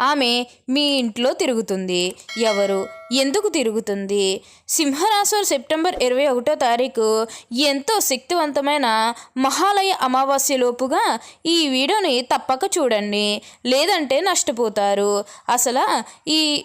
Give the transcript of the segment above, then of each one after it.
ఆమె మీ ఇంట్లో తిరుగుతుంది. ఎవరు? ఎందుకు తిరుగుతుంది? సింహరాశులు సెప్టెంబర్ ఇరవై ఒకటో తారీఖు ఎంతో శక్తివంతమైన మహాలయ అమావాస్య లోపుగా ఈ వీడియోని తప్పక చూడండి. లేదంటే నష్టపోతారు. అసలు ఈ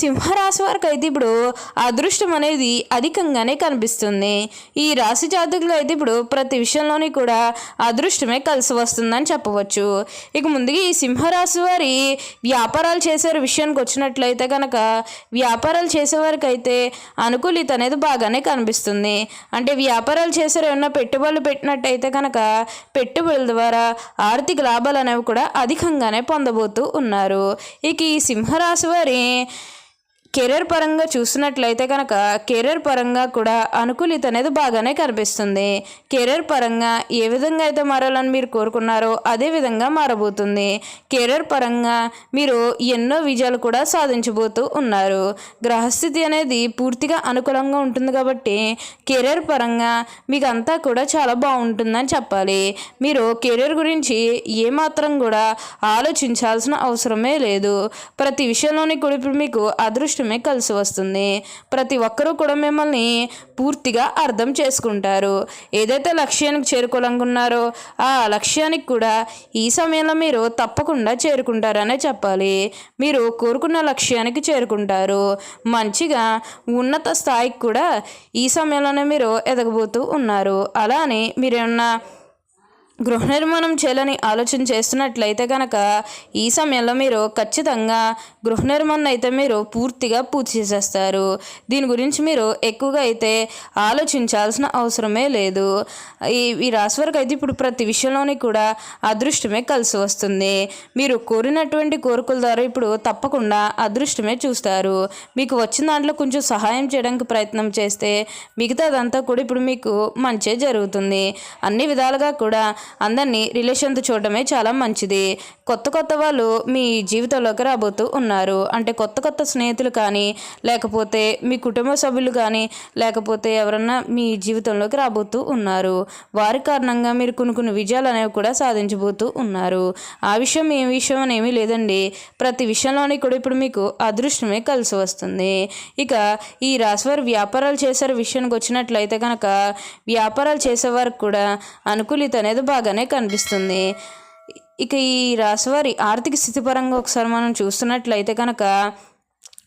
సింహరాశి వారికి అయితే ఇప్పుడు అదృష్టం అనేది అధికంగానే కనిపిస్తుంది. ఈ రాశి జాతకులు అయితే ఇప్పుడు ప్రతి విషయంలోని కూడా అదృష్టమే కలిసి వస్తుందని చెప్పవచ్చు. ఇక ముందుగా ఈ సింహరాశి వారి వ్యాపారాలు చేసే విషయానికి వచ్చినట్లయితే కనుక వ్యాపారాలు చేసేవారికి అయితే అనుకూలిత అనేది బాగానే కనిపిస్తుంది. అంటే వ్యాపారాలు చేసే ఏమన్నా పెట్టుబడులు పెట్టినట్టయితే కనుక పెట్టుబడుల ద్వారా ఆర్థిక లాభాలు అనేవి కూడా అధికంగానే పొందబోతూ ఉన్నారు. ఇక ఈ సింహరాశి వారి కెరీర్ పరంగా చూసినట్లయితే కనుక కెరీర్ పరంగా కూడా అనుకూలిత అనేది బాగానే కనిపిస్తుంది. కెరీర్ పరంగా ఏ విధంగా అయితే మారాలని మీరు కోరుకున్నారో అదే విధంగా మారబోతుంది. కెరీర్ పరంగా మీరు ఎన్నో విజయాలు కూడా సాధించబోతూ ఉన్నారు. గ్రహస్థితి అనేది పూర్తిగా అనుకూలంగా ఉంటుంది కాబట్టి కెరీర్ పరంగా మీకు అంతా కూడా చాలా బాగుంటుందని చెప్పాలి. మీరు కెరీర్ గురించి ఏమాత్రం కూడా ఆలోచించాల్సిన అవసరమే లేదు. ప్రతి విషయంలోని కూడా ఇప్పుడు మీకు అదృష్టం అదృష్టమే కలిసి వస్తుంది. ప్రతి ఒక్కరూ కూడా మిమ్మల్ని పూర్తిగా అర్థం చేసుకుంటారు. ఏదైతే లక్ష్యానికి చేరుకోవాలనుకున్నారో ఆ లక్ష్యానికి కూడా ఈ సమయంలో మీరు తప్పకుండా చేరుకుంటారనే చెప్పాలి. మీరు కోరుకున్న లక్ష్యానికి చేరుకుంటారు. మంచిగా ఉన్నత స్థాయికి కూడా ఈ సమయంలోనే మీరు ఎదగబోతూ ఉన్నారు. అలానే మీరేమన్నా గృహ నిర్మాణం చేయాలని ఆలోచన చేస్తున్నట్లయితే కనుక ఈ సమయంలో మీరు ఖచ్చితంగా గృహ నిర్మాణం అయితే మీరు పూర్తిగా పూర్తి చేసేస్తారు. దీని గురించి మీరు ఎక్కువగా అయితే ఆలోచించాల్సిన అవసరమే లేదు. ఈ ఈ రాశి వరకు అయితే ఇప్పుడు ప్రతి విషయంలోని కూడా అదృష్టమే కలిసి వస్తుంది. మీరు కోరినటువంటి కోరికల ద్వారా ఇప్పుడు తప్పకుండా అదృష్టమే చూస్తారు. మీకు వచ్చిన దాంట్లో కొంచెం సహాయం చేయడానికి ప్రయత్నం చేస్తే మిగతాదంతా కూడా ఇప్పుడు మీకు మంచే జరుగుతుంది. అన్ని విధాలుగా కూడా అందరినీ రిలేషన్తో చూడడమే చాలా మంచిది. కొత్త కొత్త వాళ్ళు మీ జీవితంలోకి రాబోతూ ఉన్నారు. అంటే కొత్త కొత్త స్నేహితులు కానీ లేకపోతే మీ కుటుంబ సభ్యులు కానీ లేకపోతే ఎవరన్నా మీ జీవితంలోకి రాబోతూ ఉన్నారు. వారి కారణంగా మీరు కొన్ని కొన్ని విజయాలు అనేవి కూడా సాధించబోతూ ఉన్నారు. ఆ విషయం ఏ విషయం అనేమీ లేదండి. ప్రతి విషయంలోనే కూడా ఇప్పుడు మీకు అదృష్టమే కలిసి వస్తుంది. ఇక ఈ రాశివారు వ్యాపారాలు చేసే విషయానికి వచ్చినట్లయితే కనుక వ్యాపారాలు చేసేవారికి కూడా అనుకూలిత అనేది లాగానే కనిపిస్తుంది. ఇక ఈ రాశివారి ఆర్థిక స్థితి పరంగా ఒకసారి మనం చూస్తున్నట్లయితే కనుక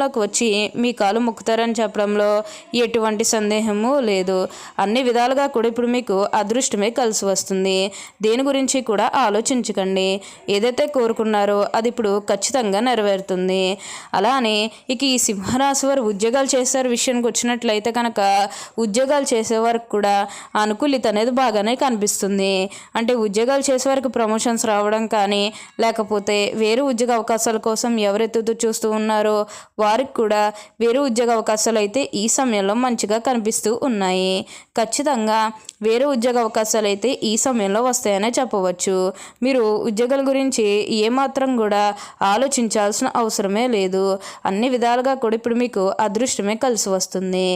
జీవితంలోకి వచ్చి మీ కాలు మొక్కుతారని చెప్పడంలో ఎటువంటి సందేహము లేదు. అన్ని విధాలుగా కూడా ఇప్పుడు మీకు అదృష్టమే కలిసి వస్తుంది. దేని గురించి కూడా ఆలోచించకండి. ఏదైతే కోరుకున్నారో అది ఇప్పుడు ఖచ్చితంగా నెరవేరుతుంది. అలానే ఇక ఈ సింహరాశి వారు ఉద్యోగాలు చేసే విషయానికి వచ్చినట్లయితే కనుక ఉద్యోగాలు చేసేవారికి కూడా అనుకూలిత అనేది బాగానే కనిపిస్తుంది. అంటే ఉద్యోగాలు చేసేవారికి ప్రమోషన్స్ రావడం కానీ లేకపోతే వేరే ఉద్యోగ అవకాశాల కోసం ఎవరెత్తుతూ చూస్తూ ఉన్నారో వారికి కూడా వేరే ఉద్యోగ అవకాశాలు అయితే ఈ సమయంలో మంచిగా కనిపిస్తూ ఉన్నాయి. ఖచ్చితంగా వేరే ఉద్యోగ అవకాశాలు అయితే ఈ సమయంలో వస్తాయనే చెప్పవచ్చు. మీరు ఉద్యోగాల గురించి ఏమాత్రం కూడా ఆలోచించాల్సిన అవసరమే లేదు. అన్ని విధాలుగా కూడా ఇప్పుడు మీకు అదృష్టమే కలిసి వస్తుంది.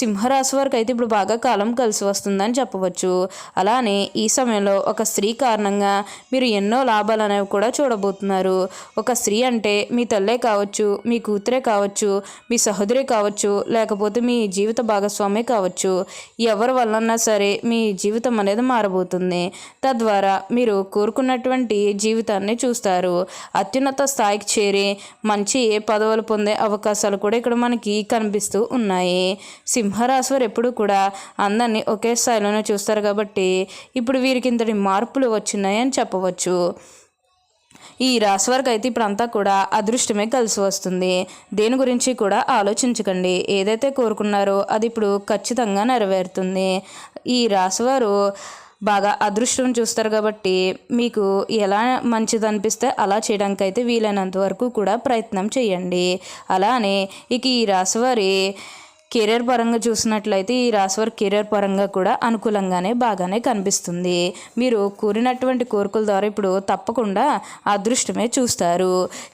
సింహరాశి వారికి అయితే ఇప్పుడు బాగా కాలం కలిసి వస్తుందని చెప్పవచ్చు. అలానే ఈ సమయంలో ఒక స్త్రీ కారణంగా మీరు ఎన్నో లాభాలు అనేవి కూడా చూడబోతున్నారు. ఒక స్త్రీ అంటే మీ తల్లే కావచ్చు మీ కూతురే కావచ్చు మీ సహోదరి కావచ్చు లేకపోతే మీ జీవిత భాగస్వామి కావచ్చు ఎవరి వల్లన్నా సరే మీ జీవితం అనేది మారబోతుంది. తద్వారా మీరు కోరుకున్నటువంటి జీవితాన్ని చూస్తారు. అత్యున్నత స్థాయికి చేరి మంచి పదవులు పొందే అవకాశాలు కూడా ఇక్కడ మనకి కనిపిస్తూ ఉన్నాయి. సింహరాశి వారు ఎప్పుడు కూడా అందరినీ ఒకే స్థాయిలోనే చూస్తారు కాబట్టి ఇప్పుడు వీరికి ఇంతటి మార్పులు వచ్చినాయని చెప్పవచ్చు. ఈ రాశి వారికి అయితే ఇప్పుడంతా కూడా అదృష్టమే కలిసి వస్తుంది. దేని గురించి కూడా ఆలోచించకండి. ఏదైతే కోరుకున్నారో అది ఇప్పుడు ఖచ్చితంగా నెరవేరుతుంది. ఈ రాశివారు బాగా అదృష్టం చూస్తారు కాబట్టి మీకు ఎలా మంచిది అనిపిస్తే అలా చేయడానికి అయితే వీలైనంత వరకు కూడా ప్రయత్నం చేయండి. అలానే ఇక ఈ రాశివారి కెరీర్ పరంగా చూసినట్లయితే ఈ రాశివారి కెరీర్ పరంగా కూడా అనుకూలంగానే బాగానే కనిపిస్తుంది. మీరు కోరినటువంటి కోరికల ద్వారా ఇప్పుడు తప్పకుండా అదృష్టమే చూస్తారు.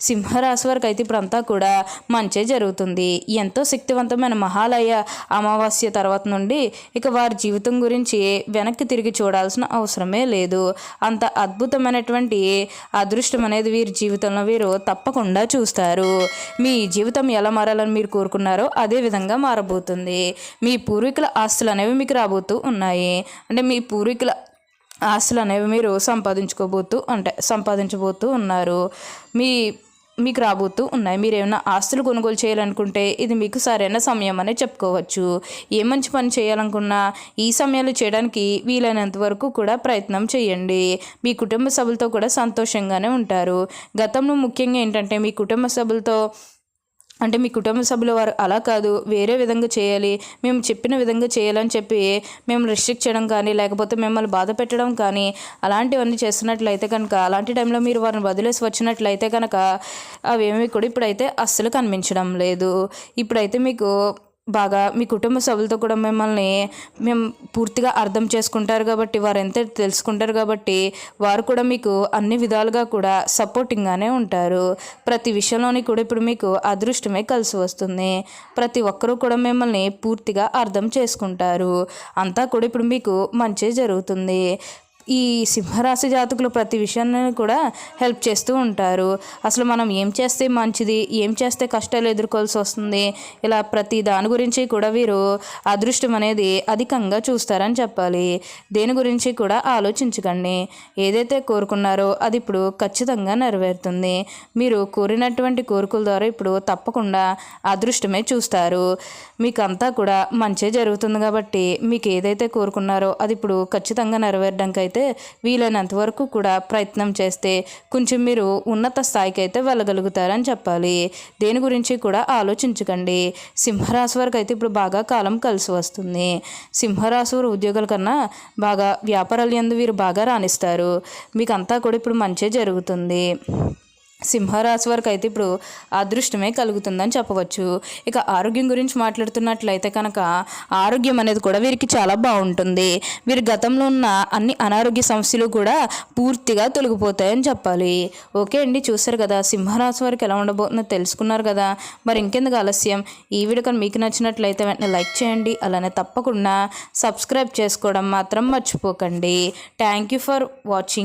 సింహరాశి వారికి అయితే ఇప్పుడంతా కూడా మంచే జరుగుతుంది. ఎంతో శక్తివంతమైన మహాలయ అమావాస్య తర్వాత నుండి ఇక వారి జీవితం గురించి వెనక్కి తిరిగి చూడాల్సిన అవసరమే లేదు. అంత అద్భుతమైనటువంటి అదృష్టం అనేది వీరి జీవితంలో వీరు తప్పకుండా చూస్తారు. మీ జీవితం ఎలా మారాలని మీరు కోరుకున్నారో అదే విధంగా మార రాబోతుంది. మీ పూర్వీకుల ఆస్తులు అనేవి మీకు రాబోతూ ఉన్నాయి. అంటే మీ పూర్వీకుల ఆస్తులు అనేవి మీరు సంపాదించుకోబోతూ అంటే సంపాదించబోతూ ఉన్నారు. మీ మీకు రాబోతూ ఉన్నాయి. మీరు ఏమైనా ఆస్తులు కొనుగోలు చేయాలనుకుంటే ఇది మీకు సరైన సమయం అనే చెప్పుకోవచ్చు. ఏ మంచి పని చేయాలనుకున్నా ఈ సమయాలు చేయడానికి వీలైనంత వరకు కూడా ప్రయత్నం చేయండి. మీ కుటుంబ సభ్యులతో కూడా సంతోషంగానే ఉంటారు. గతంలో ముఖ్యంగా ఏంటంటే మీ కుటుంబ సభ్యులతో అంటే మీ కుటుంబ సభ్యుల వారు అలా కాదు వేరే విధంగా చేయాలి మేము చెప్పిన విధంగా చేయాలని చెప్పి మేము రిస్ట్రిక్ట్ చేయడం కానీ లేకపోతే మిమ్మల్ని బాధ పెట్టడం కానీ అలాంటివన్నీ చేస్తున్నట్లయితే కనుక అలాంటి టైంలో మీరు వారిని వదిలేసి వచ్చినట్లయితే కనుక అవేమి కూడా ఇప్పుడైతే అస్సలు కనిపించడం లేదు. ఇప్పుడైతే మీకు బాగా మీ కుటుంబ సభ్యులతో కూడా మిమ్మల్ని మేము పూర్తిగా అర్థం చేసుకుంటారు కాబట్టి వారు ఎంత తెలుసుకుంటారు కాబట్టి వారు కూడా మీకు అన్ని విధాలుగా కూడా సపోర్టింగ్గానే ఉంటారు. ప్రతి విషయంలోని కూడా ఇప్పుడు మీకు అదృష్టమే కలిసి వస్తుంది. ప్రతి ఒక్కరూ కూడా మిమ్మల్ని పూర్తిగా అర్థం చేసుకుంటారు. అంతా కూడా ఇప్పుడు మీకు మంచి జరుగుతుంది. ఈ సింహరాశి జాతకులు ప్రతి విషయాన్ని కూడా హెల్ప్ చేస్తూ ఉంటారు. అసలు మనం ఏం చేస్తే మంచిది? ఏం చేస్తే కష్టాలు ఎదుర్కోవాల్సి వస్తుంది? ఇలా ప్రతి దాని గురించి కూడా వీరు అదృష్టం అనేది అధికంగా చూస్తారని చెప్పాలి. దేని గురించి కూడా ఆలోచించకండి. ఏదైతే కోరుకున్నారో అది ఇప్పుడు ఖచ్చితంగా నెరవేరుతుంది. మీరు కోరినటువంటి కోరికల ద్వారా ఇప్పుడు తప్పకుండా అదృష్టమే చూస్తారు. మీకంతా కూడా మంచి జరుగుతుంది కాబట్టి మీకు ఏదైతే కోరుకున్నారో అది ఇప్పుడు ఖచ్చితంగా నెరవేరడానికి అయితే వీలైనంత వరకు కూడా ప్రయత్నం చేస్తే కొంచెం మీరు ఉన్నత స్థాయికి అయితే వెళ్ళగలుగుతారని చెప్పాలి. దేని గురించి కూడా ఆలోచించకండి. సింహరాశి వరకు అయితే ఇప్పుడు బాగా కాలం కలిసి వస్తుంది. సింహరాశి వారు ఉద్యోగాల కన్నా బాగా వ్యాపారాలు ఎందు వీరు బాగా రాణిస్తారు. మీకు అంతా కూడా ఇప్పుడు మంచి జరుగుతుంది. సింహరాశి వారికి అయితే ఇప్పుడు అదృష్టమే కలుగుతుందని చెప్పవచ్చు. ఇక ఆరోగ్యం గురించి మాట్లాడుతున్నట్లయితే కనుక ఆరోగ్యం అనేది కూడా వీరికి చాలా బాగుంటుంది. వీరి గతంలో ఉన్న అన్ని అనారోగ్య సమస్యలు కూడా పూర్తిగా తొలగిపోతాయని చెప్పాలి. ఓకే అండి చూసారు కదా సింహరాశి వారికి ఎలా ఉండబోతుందో తెలుసుకున్నారు కదా. మరి ఇంకెందుకు ఆలస్యం? ఈ వీడియో కానీ మీకు నచ్చినట్లయితే వెంటనే లైక్ చేయండి అలానే తప్పకుండా సబ్స్క్రైబ్ చేసుకోవడం మాత్రం మర్చిపోకండి. Thank you for watching.